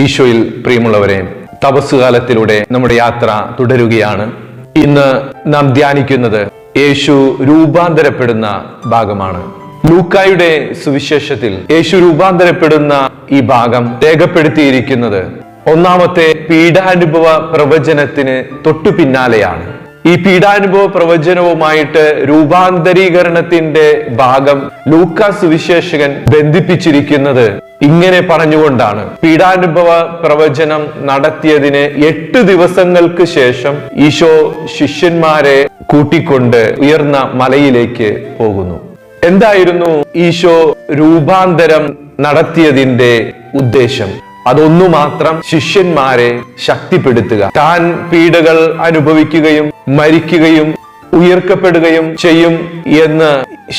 ഈശോയിൽ പ്രിയമുള്ളവരെ തപസ്സുകാലത്തിലൂടെ നമ്മുടെ യാത്ര തുടരുകയാണ്. ഇന്ന് നാം ധ്യാനിക്കുന്നത് യേശു രൂപാന്തരപ്പെടുന്ന ഭാഗമാണ്. ലൂക്കായുടെ സുവിശേഷത്തിൽ യേശു രൂപാന്തരപ്പെടുന്ന ഈ ഭാഗം രേഖപ്പെടുത്തിയിരിക്കുന്നത് ഒന്നാമത്തെ പീഡാനുഭവ പ്രവചനത്തിന് തൊട്ടു പിന്നാലെയാണ്. ഈ പീഡാനുഭവ പ്രവചനവുമായിട്ട് രൂപാന്തരീകരണത്തിന്റെ ഭാഗം ലൂക്ക സുവിശേഷകൻ ബന്ധിപ്പിച്ചിരിക്കുന്നത് ഇങ്ങനെ പറഞ്ഞുകൊണ്ടാണ് പീഡാനുഭവ പ്രവചനം നടത്തിയതിന് എട്ട് ദിവസങ്ങൾക്ക് ശേഷം ഈശോ ശിഷ്യന്മാരെ കൂട്ടിക്കൊണ്ട് ഉയർന്ന മലയിലേക്ക് പോകുന്നു. എന്തായിരുന്നു ഈശോ രൂപാന്തരം നടത്തിയതിന്റെ ഉദ്ദേശം? അതൊന്നു മാത്രം ശിഷ്യന്മാരെ ശക്തിപ്പെടുത്തുക. താൻ പീഡകൾ അനുഭവിക്കുകയും മരിക്കുകയും ഉയർക്കപ്പെടുകയും ചെയ്യും എന്ന്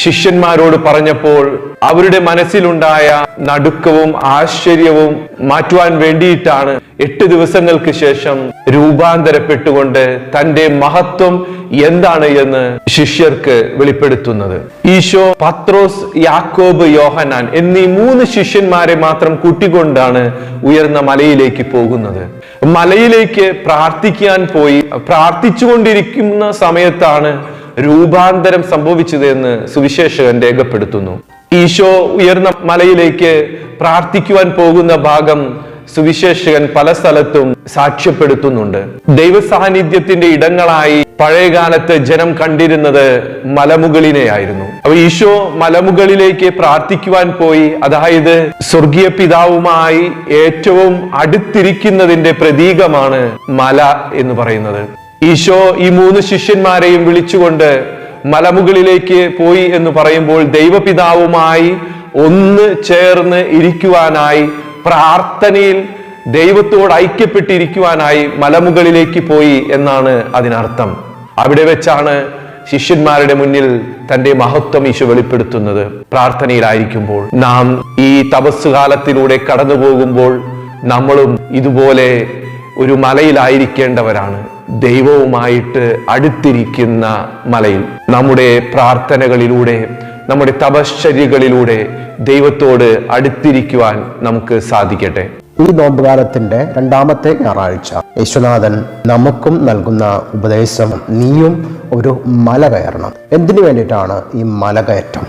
ശിഷ്യന്മാരോട് പറഞ്ഞപ്പോൾ അവരുടെ മനസ്സിലുണ്ടായ നടുക്കവും ആശ്ചര്യവും മാറ്റുവാൻ വേണ്ടിയിട്ടാണ് എട്ട് ദിവസങ്ങൾക്ക് ശേഷം രൂപാന്തരപ്പെട്ടുകൊണ്ട് തന്റെ മഹത്വം എന്താണ് എന്ന് ശിഷ്യർക്ക് വെളിപ്പെടുത്തുന്നത്. ഈശോ പത്രോസ് യാക്കോബ് യോഹനാൻ എന്നീ മൂന്ന് ശിഷ്യന്മാരെ മാത്രം കൂട്ടിക്കൊണ്ടാണ് ഉയർന്ന മലയിലേക്ക് പോകുന്നത്. മലയിലേക്ക് പ്രാർത്ഥിക്കാൻ പോയി പ്രാർത്ഥിച്ചുകൊണ്ടിരിക്കുന്ന സമയത്താണ് രൂപാന്തരം സംഭവിച്ചത് എന്ന് സുവിശേഷകൻ രേഖപ്പെടുത്തുന്നു. ഈശോ ഉയർന്ന മലയിലേക്ക് പ്രാർത്ഥിക്കുവാൻ പോകുന്ന ഭാഗം സുവിശേഷകൻ പല സ്ഥലത്തും സാക്ഷ്യപ്പെടുത്തുന്നുണ്ട്. ദൈവസാന്നിധ്യത്തിന്റെ ഇടങ്ങളായി പഴയകാലത്ത് ജനം കണ്ടിരുന്നത് മലമുകളിനെയായിരുന്നു. അപ്പൊ ഈശോ മലമുകളിലേക്ക് പ്രാർത്ഥിക്കുവാൻ പോയി. അതായത് സ്വർഗീയ പിതാവുമായി ഏറ്റവും അടുത്തിരിക്കുന്നതിന്റെ പ്രതീകമാണ് മല എന്ന് പറയുന്നത്. ഈശോ ഈ മൂന്ന് ശിഷ്യന്മാരെയും വിളിച്ചുകൊണ്ട് മലമുകളിലേക്ക് പോയി എന്ന് പറയുമ്പോൾ ദൈവപിതാവുമായി ഒന്ന് ചേർന്ന് ഇരിക്കുവാനായി പ്രാർത്ഥനയിൽ ദൈവത്തോട് ഐക്യപ്പെട്ടിരിക്കുവാനായി മലമുകളിലേക്ക് പോയി എന്നാണ് അതിനർത്ഥം. അവിടെ വെച്ചാണ് ശിഷ്യന്മാരുടെ മുന്നിൽ തന്റെ മഹത്വം ഈശോ വെളിപ്പെടുത്തുന്നത്. പ്രാർത്ഥനയിലായിരിക്കുമ്പോൾ നാം ഈ തപസ് കാലത്തിലൂടെ കടന്നു പോകുമ്പോൾ നമ്മളും ഇതുപോലെ ഒരു മലയിലായിരിക്കേണ്ടവരാണ്. ദൈവവുമായിട്ട് അടുത്തിരിക്കുന്ന മലയിൽ. നമ്മുടെ പ്രാർത്ഥനകളിലൂടെ നമ്മുടെ തപശ്ചര്യകളിലൂടെ ദൈവത്തോട് അടുത്തിരിക്കുവാൻ നമുക്ക് സാധിക്കട്ടെ. ഈ നോമ്പുകാലത്തിന്റെ രണ്ടാമത്തെ ഞായറാഴ്ച. യേശുനാഥൻ നമുക്കും നൽകുന്ന ഉപദേശം നീയും ഒരു മല കയറണം. എന്തിനു വേണ്ടിയിട്ടാണ് ഈ മല കയറ്റം?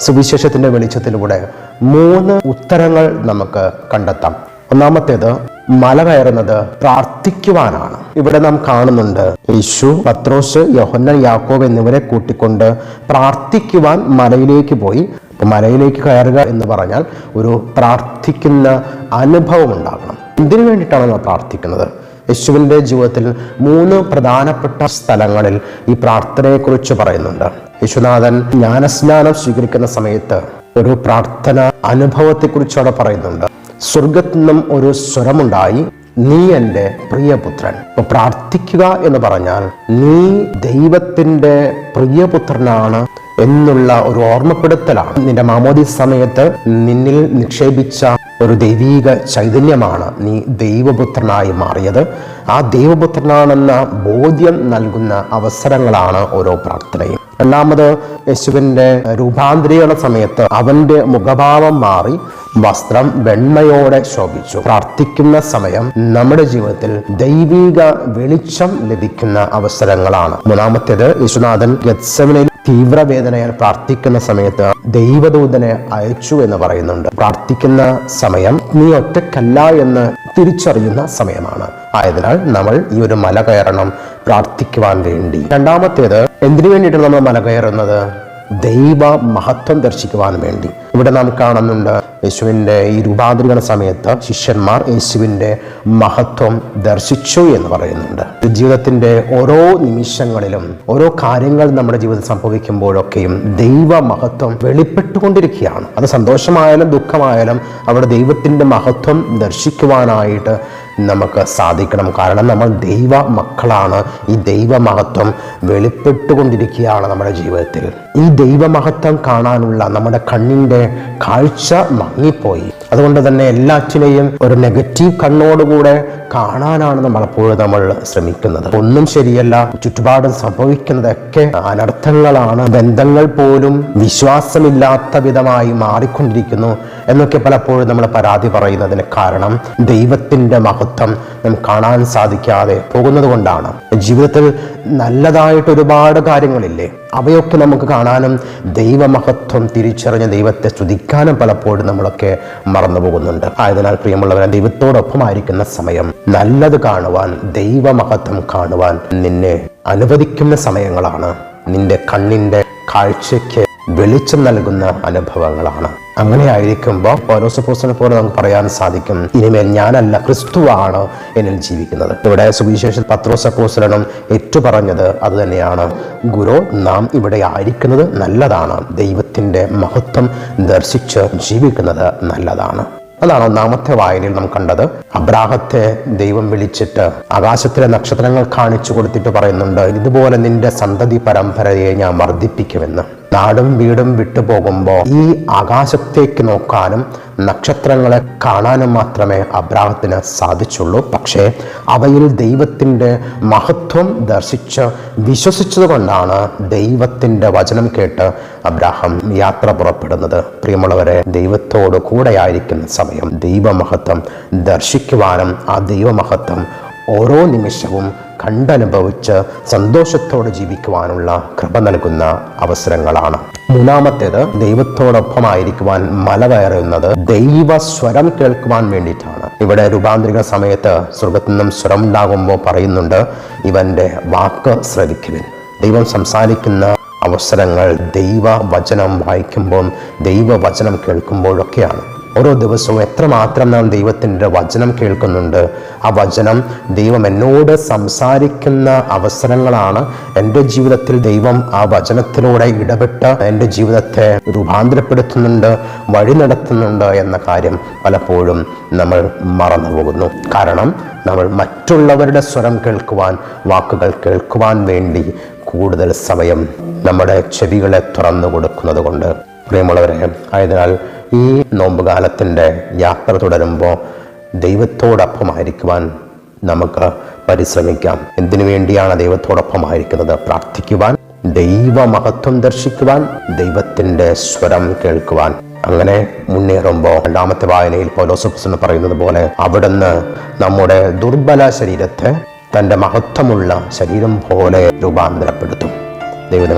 സുവിശേഷത്തിന്റെ വെളിച്ചത്തിലൂടെ മൂന്ന് ഉത്തരങ്ങൾ നമുക്ക് കണ്ടെത്താം. ഒന്നാമത്തേത് മല കയറുന്നത് പ്രാർത്ഥിക്കുവാനാണ്. ഇവിടെ നാം കാണുന്നുണ്ട് യേശു പത്രോസ് യോഹന്നൻ യാക്കോബ് എന്നിവരെ കൂട്ടിക്കൊണ്ട് പ്രാർത്ഥിക്കുവാൻ മലയിലേക്ക് പോയി. അപ്പൊ മലയിലേക്ക് കയറുക എന്ന് പറഞ്ഞാൽ ഒരു പ്രാർത്ഥിക്കുന്ന അനുഭവം ഉണ്ടാകണം. എന്തിനു വേണ്ടിയിട്ടാണ് നമ്മൾ പ്രാർത്ഥിക്കുന്നത്? യേശുവിന്റെ ജീവിതത്തിൽ മൂന്ന് പ്രധാനപ്പെട്ട സ്ഥലങ്ങളിൽ ഈ പ്രാർത്ഥനയെക്കുറിച്ച് പറയുന്നുണ്ട്. യേശുനാഥൻ ജ്ഞാനസ്നാനം സ്വീകരിക്കുന്ന സമയത്ത് ഒരു പ്രാർത്ഥന അനുഭവത്തെക്കുറിച്ച് അവിടെ പറയുന്നുണ്ട്. സ്വർഗത്തിൽ നിന്നും ഒരു സ്വരമുണ്ടായി നീ എന്റെ പ്രിയപുത്രൻ. അപ്പൊ പ്രാർത്ഥിക്കുക എന്ന് പറഞ്ഞാൽ നീ ദൈവത്തിന്റെ പ്രിയപുത്രനാണ് എന്നുള്ള ഒരു ഓർമ്മപ്പെടുത്തലാണ്. നിന്റെ മാമോദി സമയത്ത് നിന്നിൽ നിക്ഷേപിച്ച ഒരു ദൈവീക ചൈതന്യമാണ് നീ ദൈവപുത്രനായി മാറിയത്. ആ ദൈവപുത്രനാണെന്ന ബോധ്യം നൽകുന്ന അവസരങ്ങളാണ് ഓരോ പ്രാർത്ഥനയും. രണ്ടാമത് യേശുവിന്റെ രൂപാന്തരീകരണ സമയത്ത് അവന്റെ മുഖഭാവം മാറി. വസ്ത്രം വെണ്മയോടെ ശോഭിച്ചു. പ്രാർത്ഥിക്കുന്ന സമയം നമ്മുടെ ജീവിതത്തിൽ ദൈവിക വെളിച്ചം ലഭിക്കുന്ന അവസരങ്ങളാണ്. മൂന്നാമത്തേത് യേശുനാഥൻ ഗത്സവനിൽ തീവ്രവേദനയാൽ പ്രാർത്ഥിക്കുന്ന സമയത്ത് ദൈവദൂതനെ അയച്ചു എന്ന് പറയുന്നുണ്ട്. പ്രാർത്ഥിക്കുന്ന സമയം നീ ഒറ്റക്കല്ല എന്ന് തിരിച്ചറിയുന്ന സമയമാണ്. ആയതിനാൽ നമ്മൾ ഈ ഒരു മല കയറണം പ്രാർത്ഥിക്കുവാൻ വേണ്ടി. രണ്ടാമത്തേത് എന്തിനു വേണ്ടിയിട്ടാണ് നമ്മൾ മല കയറുന്നത് ദൈവ മഹത്വം ദർശിക്കുവാൻ വേണ്ടി. ഇവിടെ നാം കാണുന്നുണ്ട് യേശുവിന്റെ ഈ രൂപാന്തരീകരണ സമയത്ത് ശിഷ്യന്മാർ യേശുവിന്റെ മഹത്വം ദർശിച്ചു എന്ന് പറയുന്നുണ്ട്. ജീവിതത്തിന്റെ ഓരോ നിമിഷങ്ങളിലും ഓരോ കാര്യങ്ങൾ നമ്മുടെ ജീവിതത്തിൽ സംഭവിക്കുമ്പോഴൊക്കെയും ദൈവ മഹത്വം വെളിപ്പെട്ടുകൊണ്ടിരിക്കുകയാണ്. അത് സന്തോഷമായാലും ദുഃഖമായാലും അവിടെ ദൈവത്തിന്റെ മഹത്വം ദർശിക്കുവാനായിട്ട് നമുക്ക് സാധിക്കണം. കാരണം നമ്മൾ ദൈവ മക്കളാണ് ഈ ദൈവ മഹത്വം വെളിപ്പെട്ടുകൊണ്ടിരിക്കുകയാണ് നമ്മുടെ ജീവിതത്തിൽ. ഈ ദൈവമഹത്വം കാണാനുള്ള നമ്മുടെ കണ്ണിന്റെ കാഴ്ച മങ്ങിപ്പോയി. അതുകൊണ്ട് തന്നെ എല്ലാറ്റിനെയും ഒരു നെഗറ്റീവ് കണ്ണോടുകൂടെ കാണാനാണ് നമ്മൾ എപ്പോഴും നമ്മൾ ശ്രമിക്കുന്നത്. ഒന്നും ശരിയല്ല ചുറ്റുപാടും സംഭവിക്കുന്നതൊക്കെ അനർത്ഥങ്ങളാണ്. ബന്ധങ്ങൾ പോലും വിശ്വാസമില്ലാത്ത വിധമായി മാറിക്കൊണ്ടിരിക്കുന്നു എന്നൊക്കെ പലപ്പോഴും നമ്മൾ പരാതി പറയുന്നതിന് കാരണം ദൈവത്തിന്റെ മഹത്വം നമുക്ക് കാണാൻ സാധിക്കാതെ പോകുന്നത് കൊണ്ടാണ്. ജീവിതത്തിൽ നല്ലതായിട്ട് ഒരുപാട് കാര്യങ്ങളില്ലേ അവയൊക്കെ നമുക്ക് കാണാനും ദൈവമഹത്വം തിരിച്ചറിഞ്ഞ് ദൈവത്തെ സ്തുതിക്കാനും പലപ്പോഴും നമ്മളൊക്കെ മറന്നു പോകുന്നുണ്ട് ആയതിനാൽ പ്രിയമുള്ളവരെ ദൈവത്തോടൊപ്പമായിരിക്കുന്ന സമയം നല്ലത് കാണുവാൻ ദൈവമഹത്വം കാണുവാൻ നിന്നെ അനുവദിക്കുന്ന സമയങ്ങളാണ്. നിന്റെ കണ്ണിന്റെ കാഴ്ചയ്ക്ക് വെളിച്ചം നൽകുന്ന അനുഭവങ്ങളാണ്. അങ്ങനെ ആയിരിക്കുമ്പോൾ പൗരോസപ്പോസിനെ പോലെ നമുക്ക് പറയാൻ സാധിക്കും ഇനിമേൽ ഞാനല്ല ക്രിസ്തുവാണ് എന്നിൽ ജീവിക്കുന്നത്. ഇവിടെ സുവിശേഷ പത്രോസപ്പോസലനും ഏറ്റുപറഞ്ഞത് അത് തന്നെയാണ് ഗുരു നാം ഇവിടെ ആയിരിക്കുന്നത് നല്ലതാണ്. ദൈവത്തിന്റെ മഹത്വം ദർശിച്ച് ജീവിക്കുന്നത് നല്ലതാണ്. അതാണ് ഒന്നാമത്തെ വായനയിൽ നാം കണ്ടത്. അബ്രാഹത്തെ ദൈവം വിളിച്ചിട്ട് ആകാശത്തിലെ നക്ഷത്രങ്ങൾ കാണിച്ചു കൊടുത്തിട്ട് പറയുന്നുണ്ട് ഇതുപോലെ നിന്റെ സന്തതി പരമ്പരയെ ഞാൻ വർദ്ധിപ്പിക്കുമെന്ന്. നാടും വീടും വിട്ടു പോകുമ്പോൾ ഈ ആകാശത്തേക്ക് നോക്കാനും നക്ഷത്രങ്ങളെ കാണാനും മാത്രമേ അബ്രാഹത്തിന് സാധിച്ചുള്ളൂ. പക്ഷേ അവയിൽ ദൈവത്തിന്റെ മഹത്വം ദർശിച്ച് വിശ്വസിച്ചതുകൊണ്ടാണ് ദൈവത്തിന്റെ വചനം കേട്ട് അബ്രാഹം യാത്ര പുറപ്പെടുന്നത്. പ്രിയമുള്ളവരെ ദൈവത്തോട് കൂടെയായിരിക്കുന്ന സമയം ദൈവമഹത്വം ദർശിക്കുവാനും ആ ദൈവമഹത്വം ഓരോ നിമിഷവും കണ്ടനുഭവിച്ച് സന്തോഷത്തോടെ ജീവിക്കുവാനുള്ള കൃപ നൽകുന്ന അവസരങ്ങളാണ്. മൂന്നാമത്തേത് ദൈവത്തോടൊപ്പമായിരിക്കുവാൻ മല കയറുന്നത് ദൈവ സ്വരം കേൾക്കുവാൻ വേണ്ടിയിട്ടാണ്. ഇവിടെ രൂപാന്തരിക സമയത്ത് സ്വർഗത്തിൽ നിന്നും സ്വരം ഉണ്ടാകുമ്പോൾ പറയുന്നുണ്ട് ഇവന്റെ വാക്ക് ശ്രവിക്കുവിൻ. ദൈവം സംസാരിക്കുന്ന അവസരങ്ങൾ ദൈവ വചനം വായിക്കുമ്പോൾ ദൈവവചനം കേൾക്കുമ്പോഴൊക്കെയാണ്. ഓരോ ദിവസവും എത്രമാത്രം നാം ദൈവത്തിന്റെ വചനം കേൾക്കുന്നുണ്ട് ആ വചനം ദൈവം എന്നോട് സംസാരിക്കുന്ന അവസരങ്ങളാണ് എന്റെ ജീവിതത്തിൽ ദൈവം ആ വചനത്തിലൂടെ ഇടപെട്ട് എന്റെ ജീവിതത്തെ രൂപാന്തരപ്പെടുത്തുന്നുണ്ട് വഴി നടത്തുന്നുണ്ട് എന്ന കാര്യം പലപ്പോഴും നമ്മൾ മറന്നു പോകുന്നു. കാരണം നമ്മൾ മറ്റുള്ളവരുടെ സ്വരം കേൾക്കുവാൻ വാക്കുകൾ കേൾക്കുവാൻ വേണ്ടി കൂടുതൽ സമയം നമ്മുടെ ചെവികളെ തുറന്നു കൊടുക്കുന്നത് കൊണ്ട് പ്രിയമുള്ളവരെ ആയതിനാൽ ഈ നോമ്പുകാലത്തിന്റെ യാത്ര തുടരുമ്പോൾ ദൈവത്തോടൊപ്പമായിരിക്കുവാൻ നമുക്ക് പരിശ്രമിക്കാം. എന്തിനു വേണ്ടിയാണ് ദൈവത്തോടൊപ്പമായിരിക്കുന്നത്? പ്രാർത്ഥിക്കുവാൻ ദൈവമഹത്വം ദർശിക്കുവാൻ ദൈവത്തിന്റെ സ്വരം കേൾക്കുവാൻ. അങ്ങനെ മുന്നേറുമ്പോൾ രണ്ടാമത്തെ വായനയിൽ പൗലോസഫസ് പറയുന്നത് പോലെ അവിടുന്ന് നമ്മുടെ ദുർബല ശരീരത്തെ തന്റെ മഹത്വമുള്ള ശരീരം പോലെ രൂപാന്തരപ്പെടുത്തും. ദൈവം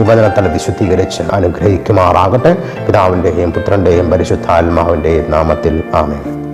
വിഭജനത്താൽ വിശുദ്ധീകരിച്ച് അനുഗ്രഹിക്കുമാറാകട്ടെ. പിതാവിന്റെയും പുത്രന്റെയും പരിശുദ്ധാത്മാവിന്റെയും നാമത്തിൽ ആമേ